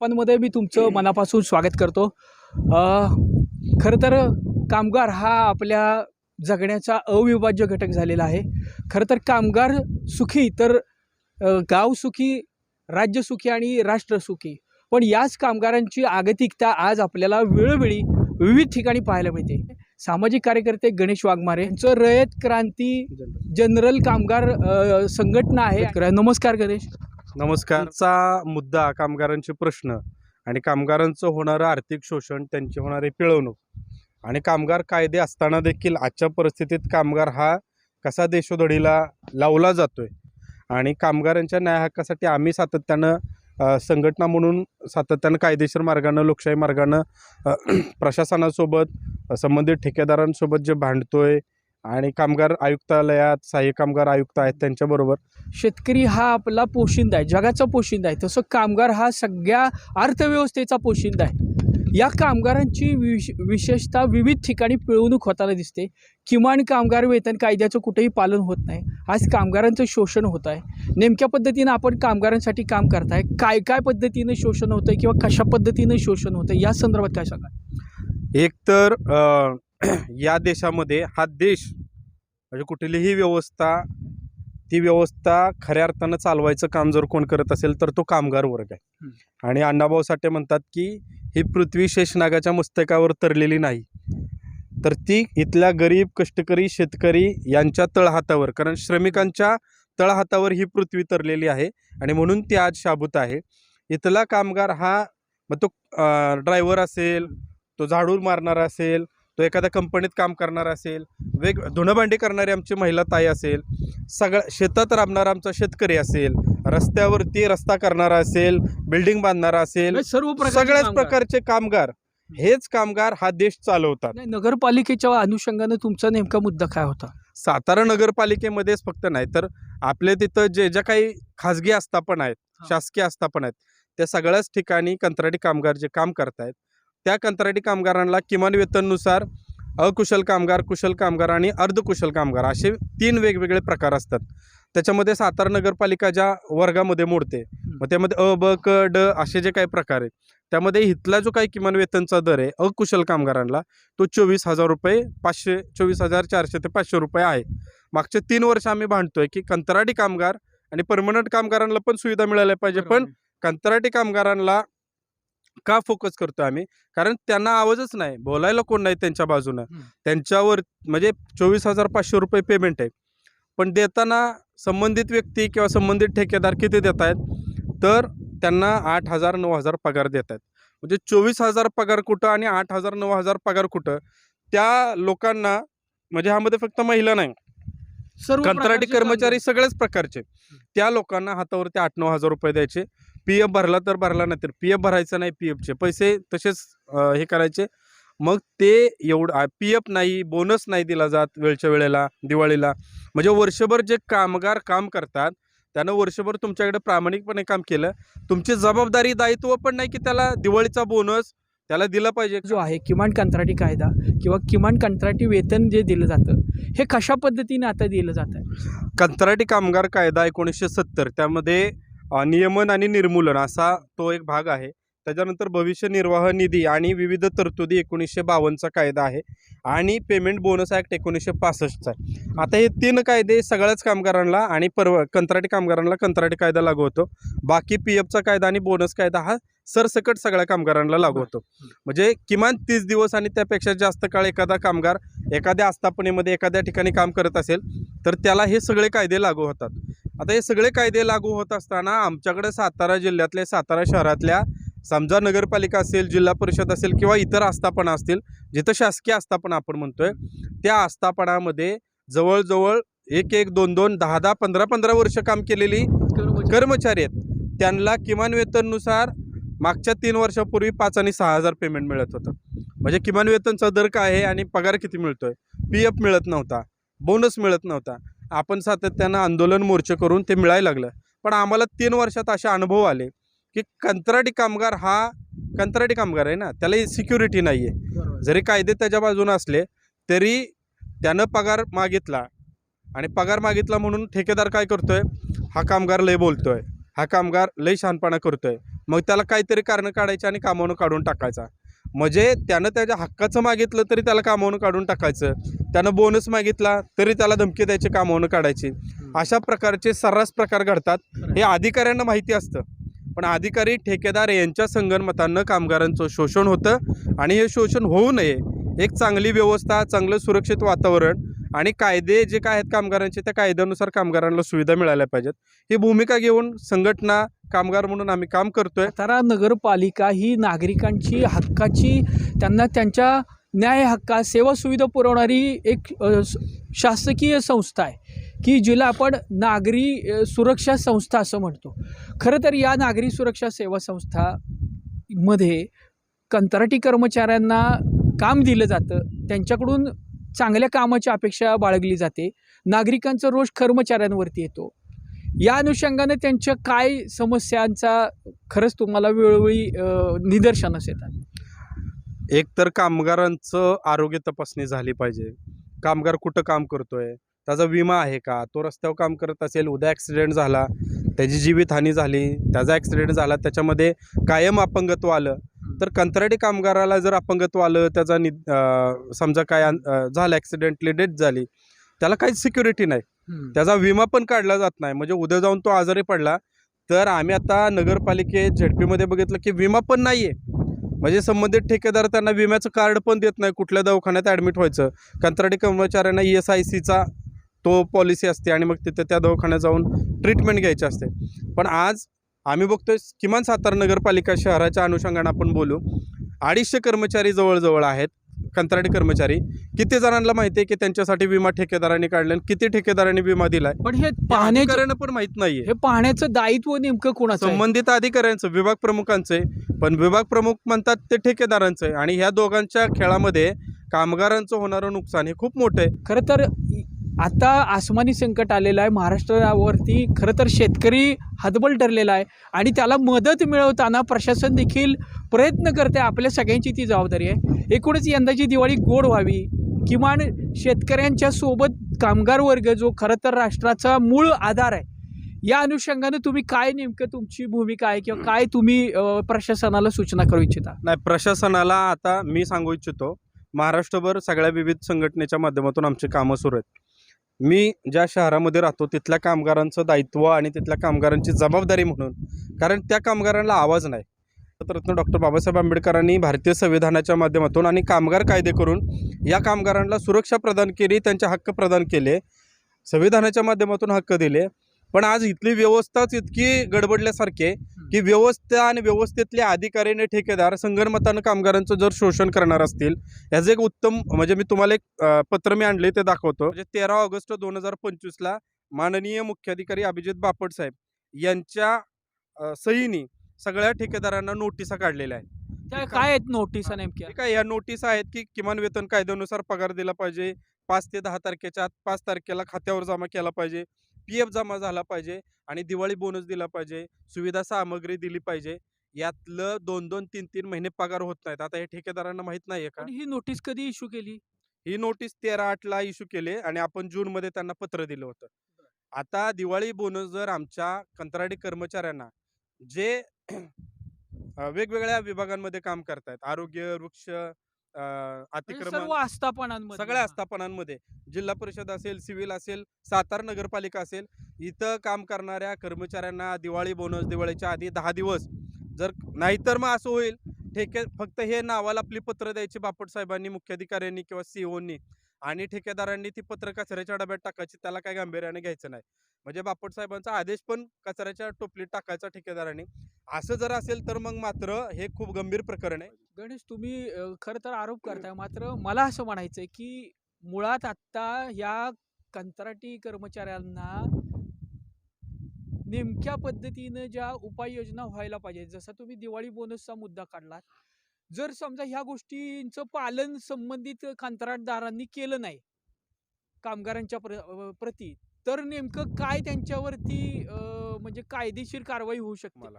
पण मध्ये मी तुमचं मनापासून स्वागत करतो. खरं तर कामगार हा आपल्या जगण्याचा अविभाज्य घटक झालेला आहे. खरं तर कामगार सुखी तर गाव सुखी राज्य सुखी आणि राष्ट्र सुखी. पण याच कामगारांची आगतिकता आज आपल्याला वेळोवेळी विविध ठिकाणी पाहायला मिळते. सामाजिक कार्यकर्ते गणेश वाघमारे यांचं रयत क्रांती जनरल कामगार संघटना आहे. नमस्कार गणेश. नमस्कारचा मुद्दा कामगारांचे प्रश्न आणि कामगारांचं होणारं आर्थिक शोषण त्यांची होणारी पिळवणूक आणि कामगार कायदे असताना देखील आजच्या परिस्थितीत कामगार हा कसा देशोधडीला लावला जातोय आणि कामगारांच्या न्याय हक्कासाठी आम्ही सातत्यानं संघटना म्हणून सातत्यानं कायदेशीर मार्गानं लोकशाही मार्गानं प्रशासनासोबत संबंधित ठेकेदारांसोबत जे भांडतोय आणि कामगार आयुक्तालयात सहाय्यक कामगार आयुक्त आहेत त्यांच्याबरोबर. शेतकरी हा आपला पोशिंदा आहे जगाचा पोशिंदा आहे. तसं कामगार हा सगळ्या अर्थव्यवस्थेचा पोशिंदा आहे. या कामगारांची विश विशेषतः विविध ठिकाणी पिळवणूक होताना दिसते. किमान कामगार वेतन कायद्याचं कुठेही पालन होत नाही. आज कामगारांचं शोषण होत आहे. नेमक्या पद्धतीनं आपण कामगारांसाठी काम करताय. काय काय पद्धतीनं शोषण होतं किंवा कशा पद्धतीनं शोषण होतं या संदर्भात काय सांगा एक तर या देशामध्ये हा देश म्हणजे कुठलीही व्यवस्था ती व्यवस्था खऱ्या अर्थानं चालवायचं काम जर कोण करत असेल तर तो कामगार वर्ग आहे. आणि अण्णाभाऊ साठे म्हणतात की ही पृथ्वी शेषनागाच्या मस्तकावर तरलेली नाही. तर ती इथल्या गरीब कष्टकरी शेतकरी यांच्या तळहातावर कारण श्रमिकांच्या तळहातावर ही पृथ्वी तरलेली आहे आणि म्हणून ती आज शाबूत आहे. इथला कामगार हा मग तो ड्रायव्हर असेल तो झाडू मारणारा असेल तो एखाद्या कंपनीत काम करणारा असेल वेग धुणंभांडी करणारी आमची महिला ताई असेल सगळ्या शेतात राबणारा आमचा शेतकरी असेल रस्त्यावरती रस्ता करणारा असेल बिल्डिंग बांधणारा असेल म्हणजे सर्व सगळ्याच. प्रकारचे कामगार हेच कामगार हा देश चालवतात नाही, नगरपालिकेच्या अनुषंगानं तुमचा नेमका मुद्दा काय होता सातारा नगरपालिकेमध्येच फक्त नाही तर आपल्या तिथं जे ज्या काही खाजगी आस्थापन आहेत. शासकीय आस्थापन आहेत त्या सगळ्याच ठिकाणी कंत्राटी कामगार जे काम करतायत त्या कंत्राटी कामगारांना किमान वेतननुसार अकुशल कामगार कुशल कामगार आणि अर्धकुशल कामगार असे तीन वेगवेगळे प्रकार असतात. त्याच्यामध्ये सातारा नगरपालिका ज्या वर्गामध्ये मोडते मग त्यामध्ये अ ब क ड असे जे काही प्रकार आहेत त्यामध्ये इथला जो काही किमान वेतनचा दर आहे अकुशल कामगारांना तो चोवीस हजार रुपये पाचशे चोवीस हजार चारशे ते पाचशे रुपये आहे. मागचे तीन वर्ष आम्ही भांडतोय की कंत्राटी कामगार आणि परमनंट कामगारांना पण सुविधा मिळाल्या पाहिजे पण कंत्राटी कामगारांना का फोकस करतोय आम्ही? कारण त्यांना आवाजच नाही. बोलायला कोण नाही त्यांच्या बाजूनं. त्यांच्यावर म्हणजे चोवीस हजार पाचशे रुपये पेमेंट आहे. पण देताना संबंधित व्यक्ती किंवा संबंधित ठेकेदार किती देत आहेत? तर त्यांना आठ हजार नऊ हजार पगार देत आहेत. म्हणजे चोवीस हजार पगार कुठं आणि आठ हजार नऊ हजार पगार कुठं? त्या लोकांना म्हणजे ह्यामध्ये फक्त महिला नाही. सर्व कंत्राटी कर्मचारी. सगळ्याच प्रकारचे. त्या लोकांना हातावरती आठ नऊ हजार रुपये द्यायचे. पी एफ भरला तर भरला नाही तर पी एफ भरायचं नाही पी एफचे पैसे तसेच हे करायचे. मग ते एवढं पी एफ नाही बोनस नाही दिला जात वेळच्या वेळेला दिवाळीला. म्हणजे वर्षभर जे कामगार काम करतात त्यानं वर्षभर तुमच्याकडे प्रामाणिकपणे काम केलं. तुमची जबाबदारी दायित्व पण नाही की त्याला दिवाळीचा बोनस त्याला दिला पाहिजे. जो आहे किमान कंत्राटी कायदा किंवा किमान कंत्राटी वेतन जे दिलं जातं हे कशा पद्धतीने आता दिलं जात? आहे कंत्राटी कामगार कायदा एकोणीसशे सत्तर. त्यामध्ये नियमन आणि निर्मूलन असा तो एक भाग आहे. त्याच्यानंतर भविष्य निर्वाह निधी आणि विविध तरतुदी एकोणीसशे बावन्नचा कायदा आहे आणि पेमेंट बोनस ॲक्ट एकोणीसशे पासष्टचा आहे. आता हे तीन कायदे सगळ्याच कामगारांना आणि परव कंत्राटी कामगारांना कंत्राटी कायदा लागू होतो. बाकी पी एफचा कायदा आणि बोनस कायदा हा सरसकट सगळ्या कामगारांना लागू होतो. म्हणजे किमान तीस दिवस आणि त्यापेक्षा जास्त काळ एखादा कामगार एखाद्या आस्थापनेमध्ये एखाद्या ठिकाणी काम करत असेल तर त्याला हे सगळे कायदे लागू होतात. आता हे सगळे कायदे लागू होत असताना आमच्याकडे सातारा जिल्ह्यातले सातारा शहरातल्या समजा नगरपालिका असेल जिल्हा परिषद असेल किंवा इतर आस्थापना असतील जिथं शासकीय आस्थापना आपण म्हणतोय त्या आस्थापनामध्ये जवळजवळ एक एक दोन दोन दहा दहा पंधरा पंधरा वर्ष काम केलेली कर्मचारी. आहेत. त्यांना किमान वेतननुसार मागच्या तीन वर्षापूर्वी पाच आणि सहा हजार पेमेंट मिळत होतं. म्हणजे किमान वेतनचा दर काय आहे आणि पगार किती मिळतोय? पी एफ मिळत नव्हता. बोनस मिळत नव्हता. आपण सातत्यानं आंदोलन मोर्चे करून ते मिळायला लागलं. पण आम्हाला तीन वर्षात असे अनुभव आले की कंत्राटी कामगार हा कंत्राटी कामगार आहे ना त्याला सिक्युरिटी नाही आहे जरी कायदे त्याच्या बाजूने असले तरी त्यानं पगार मागितला आणि पगार मागितला म्हणून ठेकेदार काय करतोय? हा कामगार लय बोलतोय. हा कामगार लय शहाणपणा करतोय. मग त्याला काहीतरी कारणं काढायची आणि कामावून काढून टाकायचा. म्हणजे त्यानं त्याच्या हक्काचं मागितलं तरी त्याला कामावून काढून टाकायचं. त्यानं बोनस मागितला तरी त्याला धमकी द्यायची कामावून काढायची. अशा प्रकारचे सर्रास प्रकार घडतात. हे अधिकाऱ्यांना माहिती असतं. पण अधिकारी ठेकेदार यांच्या संगनमतानं कामगारांचं शोषण होतं आणि हे शोषण होऊ नये. एक चांगली व्यवस्था चांगलं सुरक्षित वातावरण आणि कायदे जे काय आहेत कामगारांचे त्या कायद्यानुसार कामगारांना सुविधा मिळाल्या पाहिजेत. ही भूमिका घेऊन संघटना कामगार म्हणून आम्ही काम करतोय. सातारा नगरपालिका ही नागरिकांची हक्काची त्यांना त्यांच्या न्याय हक्का सेवा सुविधा पुरवणारी एक शासकीय संस्था आहे की जिला आपण नागरी सुरक्षा संस्था असं म्हणतो. खरं तर या नागरी सुरक्षा सेवा संस्थामध्ये कंत्राटी कर्मचाऱ्यांना काम दिलं जातं. त्यांच्याकडून चांगल्या कामाची अपेक्षा बाळगली जाते. नागरिकांचा रोष कर्मचाऱ्यांवरती येतो. या अनुषंगानं त्यांच्या काय समस्यांचा खरंच तुम्हाला वेळोवेळी अ, निदर्शनास येतात? एक तर कामगारांचं आरोग्य तपासणी झाली पाहिजे. कामगार कुठं काम करतोय? त्याचा विमा आहे का? तो रस्त्यावर काम करत असेल उद्या ॲक्सिडेंट झाला त्याची जीवितहानी झाली त्याचा ॲक्सिडेंट झाला त्याच्यामध्ये कायम अपंगत्व आलं. तर कंत्राटी कामगाराला जर अपंगत्व आलं त्याचा नि समजा काय झालं ॲक्सिडेंटली डेथ झाली त्याला काहीच सिक्युरिटी नाही. त्याचा विमा पण काढला जात नाही. म्हणजे उद्या जाऊन तो आजारी पडला तर आम्ही आता नगरपालिकेत झेडपीमध्ये बघितलं की विमा पण नाही आहे म्हणजे संबंधित ठेकेदार त्यांना विम्याचं कार्ड पण देत नाही कुठल्या दवाखान्यात ॲडमिट व्हायचं. कंत्राटी कर्मचाऱ्यांना ई एस आय सीचा तो पॉलिसी असते आणि मग तिथे त्या दवाखान्यात जाऊन ट्रीटमेंट घ्यायची असते. पण आज आम्ही बघतोय किमान सातारा नगरपालिका शहराच्या अनुषंगानं आपण बोलू. अडीचशे कर्मचारी जवळजवळ आहेत कंत्राटी कर्मचारी. किती जणांना माहिती आहे की त्यांच्यासाठी विमा ठेकेदारांनी काढला किती ठेकेदारांनी विमा दिलाय? पण हे पाहण्याचं अधिकाऱ्यांना पण माहीत नाहीये. हे पाहण्याचं दायित्व नेमकं कोणाचं? संबंधित अधिकाऱ्यांचं विभाग प्रमुखांचं पण विभाग प्रमुख म्हणतात ते ठेकेदारांचं आहे. आणि ह्या दोघांच्या खेळामध्ये कामगारांचं होणारं नुकसान हे खूप मोठं आहे. खरं तर आता आसमानी संकट आलेलं आहे. महाराष्ट्रावरती खरं तर शेतकरी हतबल ठरलेला आहे आणि त्याला मदत मिळवताना प्रशासन देखील प्रयत्न करते. आपल्या सगळ्यांची ती जबाबदारी आहे. एकूणच यंदाची दिवाळी गोड व्हावी. किमान शेतकऱ्यांच्या सोबत कामगार वर्ग जो खरं तर राष्ट्राचा मूळ आधार आहे या अनुषंगानं तुम्ही काय नेमकं तुमची भूमिका आहे किंवा काय तुम्ही प्रशासनाला सूचना करू इच्छिता? नाही प्रशासनाला आता मी सांगू इच्छितो महाराष्ट्रभर सगळ्या विविध संघटनेच्या माध्यमातून आमची कामं सुरू आहेत. मी ज्या शहरामध्ये राहतो तिथल्या कामगारांचं दायित्व आणि तिथल्या कामगारांची जबाबदारी म्हणून कारण त्या कामगारांना आवाज नाही. रत्न डॉक्टर बाबासाहेब आंबेडकरांनी भारतीय संविधानाच्या माध्यमातून आणि कामगार कायदे करून या कामगारांना सुरक्षा प्रदान केली त्यांचे हक्क प्रदान केले संविधानाच्या माध्यमातून हक्क दिले. पण आज इथली व्यवस्थाच इतकी गडबडल्यासारखी आहे की व्यवस्था आणि व्यवस्थेतले अधिकारी आणि ठेकेदार संगणमतानं कामगारांचं जर शोषण करणार असतील याचं एक उत्तम म्हणजे मी तुम्हाला एक पत्र मी आणले ते दाखवतो. म्हणजे तेरा ऑगस्ट दोन हजार पंचवीसला माननीय मुख्याधिकारी अभिजित बापट साहेब यांच्या सहीनी सगळ्या ठेकेदारांना नोटिसा काढलेल्या आहेत. काय आहेत नोटिसा नेमक्या? आहे या नोटीस आहेत की किमान वेतन कायद्यानुसार पगार दिला पाहिजे पाच ते दहा तारखेच्या आत पाच तारखेला खात्यावर जमा केला पाहिजे पी एफ जमा झाला पाहिजे आणि दिवाळी बोनस दिला पाहिजे सुविधा सामग्री दिली पाहिजे. यातलं दोन दोन तीन तीन महिने पगार होत नाहीत. आता हे ठेकेदारांना माहीत नाहीये का? पण ही नोटीस कधी इश्यू केली? ही नोटीस तेरा आठला इश्यू केले आणि आपण जून मध्ये त्यांना पत्र दिलं होतं. आता दिवाळी बोनस जर आमच्या कंत्राटी कर्मचाऱ्यांना जे अ, वेगवेगळ्या विभागांमध्ये काम करतायत आरोग्य वृक्ष अ, म्हणजे अतिक्रमण सर्व आस्थापनांमध्ये सगळ्या आस्थापनांमध्ये. जिल्हा परिषद असेल सिव्हिल असेल सातारा नगरपालिका असेल इथं काम करणाऱ्या कर्मचाऱ्यांना दिवाळी बोनस दिवाळीच्या आधी दहा दिवस. जर नाहीतर मग असं होईल ठेके फक्त हे नावाला आपली पत्र द्यायची बापट साहेबांनी मुख्याधिकाऱ्यांनी किंवा सीओनी आणि ठेकेदारांनी ती पत्र कचऱ्याच्या डब्यात टाकायची त्याला काय गांभीर्याने घ्यायचं नाही. म्हणजे बापट साहेबांचा आदेश पण कचऱ्याच्या टोपलीत टाकायचा ठेकेदारांनी. असं जर असेल तर मग मात्र हे खूप गंभीर प्रकरण आहे. गणेश तुम्ही खर खरं तर आरोप करताय. मात्र मला असं म्हणायचं आहे की मुळात आत्ता या कंत्राटी कर्मचाऱ्यांना नेमक्या पद्धतीनं ज्या उपाययोजना व्हायला पाहिजे जसा तुम्ही दिवाळी बोनसचा मुद्दा काढला जर समजा ह्या गोष्टींचं पालन संबंधित कंत्राटदारांनी केलं नाही कामगारांच्या प्र प्रती तर नेमकं काय त्यांच्यावरती म्हणजे कायदेशीर कारवाई होऊ शकते? मला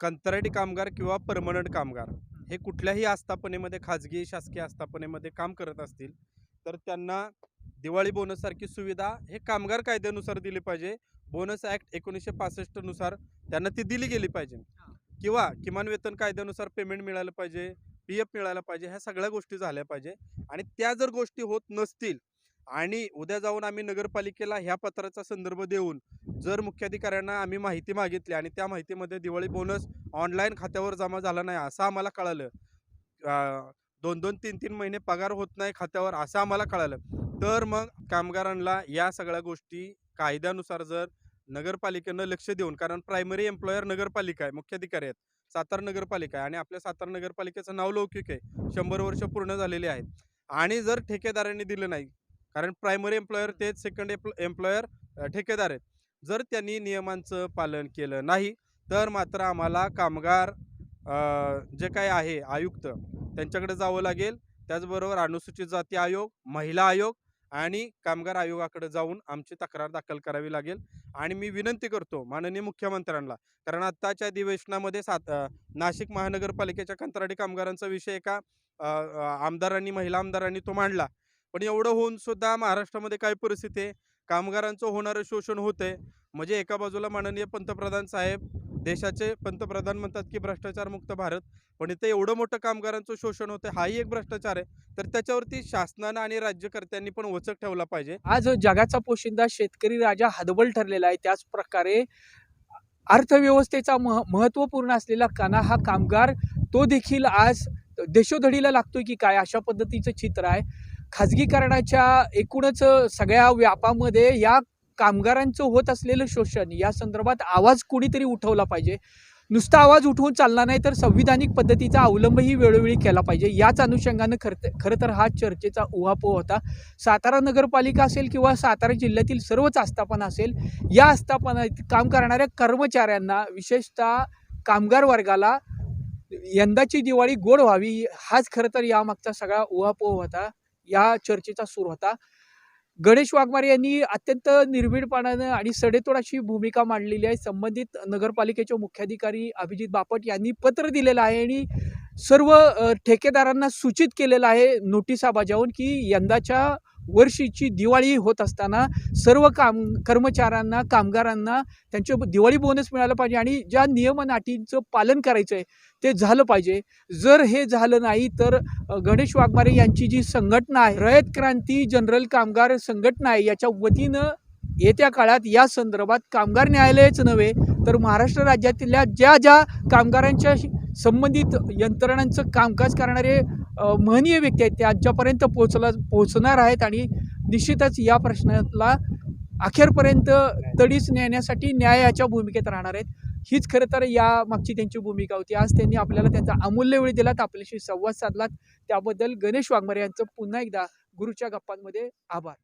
कंत्राटी कामगार किंवा परमनंट कामगार हे. कुठल्याही आस्थापनेमध्ये खाजगी शासकीय आस्थापनेमध्ये काम करत असतील तर त्यांना दिवाळी बोनस सारखी सुविधा हे कामगार कायद्यानुसार दिली पाहिजे. बोनस ॲक्ट एकोणीसशे पासष्टनुसार त्यांना ती दिली गेली पाहिजे. किंवा किमान वेतन कायद्यानुसार पेमेंट मिळालं पाहिजे पी एफ मिळालं पाहिजे ह्या सगळ्या गोष्टी झाल्या पाहिजे. आणि त्या जर गोष्टी होत नसतील आणि उद्या जाऊन आम्ही नगरपालिकेला ह्या पत्राचा संदर्भ देऊन जर मुख्याधिकाऱ्यांना आम्ही माहिती मागितली आणि त्या माहितीमध्ये दिवाळी बोनस ऑनलाईन खात्यावर जमा झाला नाही असं आम्हाला कळालं. दोन दोन तीन तीन महिने पगार होत नाही खात्यावर असं आम्हाला कळालं. तर मग कामगारांना या सगळ्या गोष्टी कायद्यानुसार जर नगरपालिकेनं लक्ष देऊन कारण प्रायमरी एम्प्लॉयर नगरपालिका आहे मुख्याधिकारी आहेत. सातारा नगरपालिका आहे आणि आपल्या सातारा नगरपालिकेचं नाव लौकिक आहे. शंभर वर्ष पूर्ण झालेली आहेत. आणि जर ठेकेदारांनी दिलं नाही कारण प्रायमरी एम्प्लॉयर तेच सेकंड एम्प्लॉयर ठेकेदार आहेत. जर त्यांनी नियमांचं पालन केलं नाही तर मात्र आम्हाला कामगार जे काय आहे आयुक्त त्यांच्याकडे जावं लागेल. त्याचबरोबर अनुसूचित जाती आयोग महिला आयोग आणि कामगार आयोगाकडे जाऊन आमची तक्रार दाखल करावी लागेल. आणि मी विनंती करतो माननीय मुख्यमंत्र्यांना कारण आत्ताच्या अधिवेशनामध्ये सात नाशिक महानगरपालिकेच्या कंत्राटी कामगारांचा विषय एका आमदारांनी महिला आमदारांनी तो मांडला. पण एवढं होऊन सुद्धा महाराष्ट्रामध्ये काय परिस्थिती आहे? कामगारांचं होणारं शोषण होतंय. म्हणजे एका बाजूला माननीय पंतप्रधान साहेब देशाचे पंतप्रधान म्हणतात की भ्रष्टाचार मुक्त भारत. पण इथे एवढं मोठं कामगारांचं शोषण होतं हाही एक भ्रष्टाचार आहे. तर त्याच्यावरती शासनानं आणि राज्यकर्त्यांनी पण वचक ठेवला पाहिजे. आज जगाचा पोशिंदा शेतकरी राजा हदबल ठरलेला आहे. त्याच प्रकारे अर्थव्यवस्थेचा मह महत्त्वपूर्ण असलेला कणा हा कामगार तो देखील आज देशोधडीला लागतोय की काय अशा पद्धतीचं चित्र आहे. खाजगीकरणाच्या एकूणच सगळ्या व्यापामध्ये या कामगारांचं होत असलेलं शोषण या संदर्भात आवाज कुणीतरी उठवला पाहिजे? नुसता आवाज उठवून चालला नाही तर संविधानिक पद्धतीचा अवलंबही वेळोवेळी केला पाहिजे. याच अनुषंगानं खरं खरं तर हा चर्चेचा उहापोह होता. सातारा नगरपालिका असेल किंवा सातारा जिल्ह्यातील सर्वच आस्थापना असेल या आस्थापनात काम करणाऱ्या कर्मचाऱ्यांना विशेषतः कामगार वर्गाला यंदाची दिवाळी गोड व्हावी हाच खरं तर यामागचा सगळा उहापोह होता. या चर्चेचा सूर होता. गणेश वाघमारे यांनी अत्यंत निर्भीडपणानं आणि सडेतोड अशी भूमिका मांडलेली आहे. संबंधित नगरपालिकेचे मुख्याधिकारी अभिजित बापट यांनी पत्र दिलेलं आहे आणि सर्व ठेकेदारांना सूचित केलेलं आहे नोटिसा बजावून की यंदाच्या वर्षीची दिवाळी होत असताना सर्व काम कर्मचाऱ्यांना कामगारांना त्यांचे दिवाळी बोनस मिळालं पाहिजे आणि ज्या नियमन अटींचं पालन करायचं आहे ते झालं पाहिजे. जर हे झालं नाही तर गणेश वाघमारे यांची जी संघटना आहे रयत क्रांती जनरल कामगार संघटना आहे याच्या वतीनं येत्या काळात या संदर्भात कामगार न्यायालयच नव्हे तर महाराष्ट्र राज्यातल्या ज्या ज्या कामगारांच्या संबंधित यंत्रणांचं कामकाज करणारे महनीय व्यक्ती आहेत त्यांच्यापर्यंत पोचला पोचणार आहेत आणि निश्चितच या प्रश्नाला अखेरपर्यंत तडीच नेण्यासाठी न्यायाच्या भूमिकेत राहणार आहेत. हीच खरं तर या मागची त्यांची भूमिका होती. आज त्यांनी आपल्याला त्यांचा अमूल्य वेळ दिलात. आपल्याशी संवाद साधलात. त्याबद्दल गणेश वाघमारे यांचं पुन्हा एकदा गुरुच्या गप्पांमध्ये आभार.